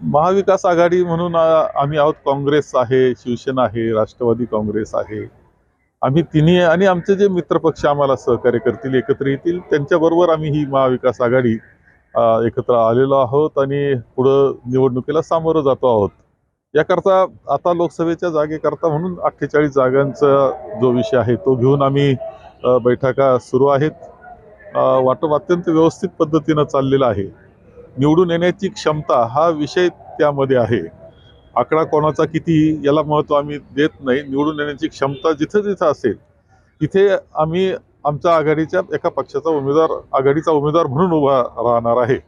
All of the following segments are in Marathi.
महाविकास आघाडी म्हणून आम्ही आहोत. काँग्रेस आहे शिवसेना आहे राष्ट्रवादी काँग्रेस आहे. आम्ही तिन्ही आणि आमचे जे मित्रपक्ष आम्हाला सहकार्य करतील एकत्र येतील त्यांच्याबरोबर आम्ही ही महाविकास आघाडी एकत्र आलेलो आहोत आणि पुढं निवडणुकीला सामोरं जातो आहोत. याकरता आता लोकसभेच्या जागेकरता म्हणून अठ्ठेचाळीस जागांचा जो विषय आहे तो घेऊन आम्ही बैठका सुरू आहेत. वाटप अत्यंत व्यवस्थित पद्धतीनं चाललेलं आहे. निवडून येण्याची क्षमता हा विषय त्यामध्ये आहे. आकडा कोणाचा किती याला महत्त्व आम्ही देत नाही. निवडून येण्याची क्षमता जिथं जिथं असेल तिथे आम्ही आमच्या आघाडीच्या एका पक्षाचा उमेदवार आघाडीचा उमेदवार म्हणून उभा राहणार आहे.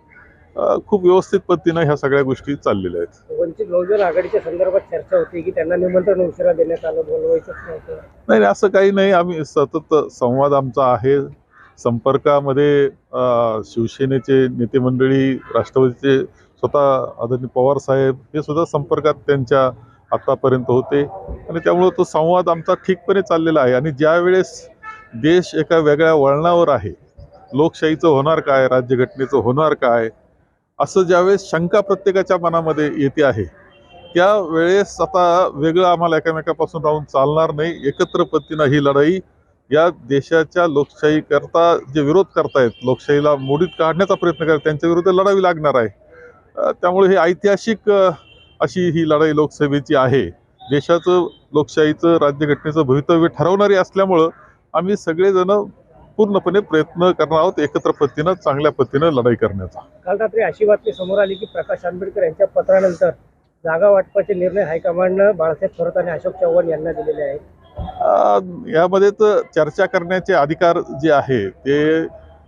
खूप व्यवस्थित पद्धतीनं ह्या सगळ्या गोष्टी चाललेल्या आहेत. वंचित बहुजन आघाडीच्या संदर्भात चर्चा होती की त्यांना निमंत्रण उशिरा देण्यात आलं नाही नाही, असं काही नाही. आम्ही सतत संवाद आमचा आहे. संपर्कामध्ये शिवसेनेचे नेते मंडळी राष्ट्रवादीचे स्वतः आदरणीय पवार साहेब हे सुद्धा संपर्कात त्यांच्या आतापर्यंत होते. आणि त्यामुळं तो संवाद आमचा ठीकपणे चाललेला आहे. आणि ज्यावेळेस देश एका वेगळ्या वळणावर आहे लोकशाहीचं होणार काय राज्यघटनेचं होणार काय असं ज्यावेळेस शंका प्रत्येकाच्या मनामध्ये येते आहे त्या वेळेस आता वेगळं आम्हाला एकामेकापासून राहून चालणार नाही. एकत्र पद्धतीनं ही लढाई या देशाच्या लोकशाहीकरता जे विरोध करतायत लोकशाहीला मोडीत काढण्याचा प्रयत्न करत त्यांच्या विरुद्ध लढावी लागणार आहे. त्यामुळे हे ऐतिहासिक अशी ही लढाई लोकसभेची आहे. देशाचं लोकशाहीचं राज्यघटनेचं भवितव्य ठरवणारी असल्यामुळं आम्ही सगळेजण पूर्णपणे प्रयत्न करणार आहोत एकत्र पद्धतीनं चांगल्या पद्धतीनं लढाई करण्याचा. काल रात्री अशी बातमी समोर आली की प्रकाश आंबेडकर यांच्या पत्रानंतर जागा वाटपाचे निर्णय हायकमांडनं बाळासाहेब थोरात आणि अशोक चव्हाण यांना दिलेले आहेत. यामध्ये तर चर्चा करण्याचे अधिकार जे आहे ते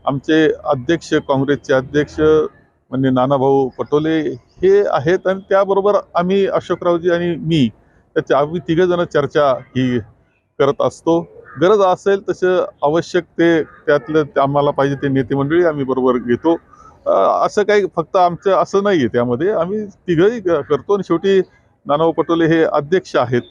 आमचे अध्यक्ष काँग्रेसचे अध्यक्ष म्हणजे नानाभाऊ पटोले हे आहेत आणि त्याबरोबर आम्ही अशोकरावजी आणि मी त्याच्या आम्ही तिघंजणं चर्चा ही करत असतो. गरज असेल तसं आवश्यक ते त्यातलं आम्हाला पाहिजे ते नेते मंडळी आम्ही बरोबर घेतो. असं काही फक्त आमचं असं नाही आहे त्यामध्ये. आम्ही तिघंही करतो आणि शेवटी नानाभाऊ पटोले हे अध्यक्ष आहेत.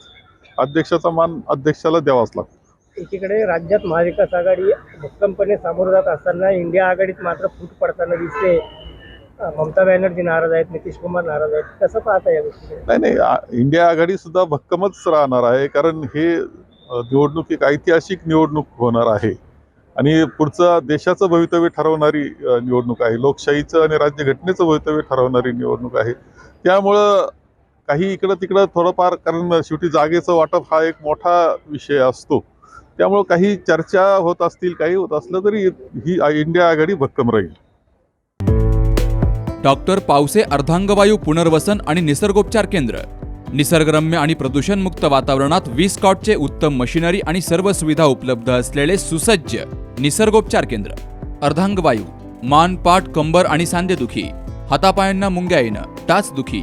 अध्यक्षाचा मान अध्यक्षाला द्यावाच लागतो. एकीकडे राज्यात महाविकास आघाडी भक्कमपणे सामोरं जात असताना इंडिया आघाडीत मात्र फूट पडताना दिसते. ममता बॅनर्जी नाराज आहेत नितीश कुमार नाराज आहेत. कसं पाहता या गोष्टी नाही नाही आ- इंडिया आघाडी सुद्धा भक्कमच राहणार आहे कारण हे अ, निवडणूक एक ऐतिहासिक निवडणूक होणार आहे. आणि पुढचं देशाचं भवितव्य ठरवणारी अ, निवडणूक आहे. लोकशाहीचं आणि राज्यघटनेचं भवितव्य ठरवणारी निवडणूक आहे. त्यामुळं काही इकडं तिकडं थोडंफार कारण शेवटी जागेचं वाटप हा एक मोठा विषय असतो. त्यामुळं काही चर्चा होत असतील काही होत असलं तरी ही इंडिया आघाडी भक्कम राहील. डॉक्टर पावसे अर्धांगवायू पुनर्वसन आणि निसर्गोपचार केंद्र. निसर्गरम्य आणि प्रदूषणमुक्त वातावरणात वीस कॉटचे उत्तम मशिनरी आणि सर्व सुविधा उपलब्ध असलेले सुसज्ज निसर्गोपचार केंद्र. अर्धांगवायू मान पाठ कंबर आणि सांधेदुखी हातापायांना मुंग्या येणं टाचदुखी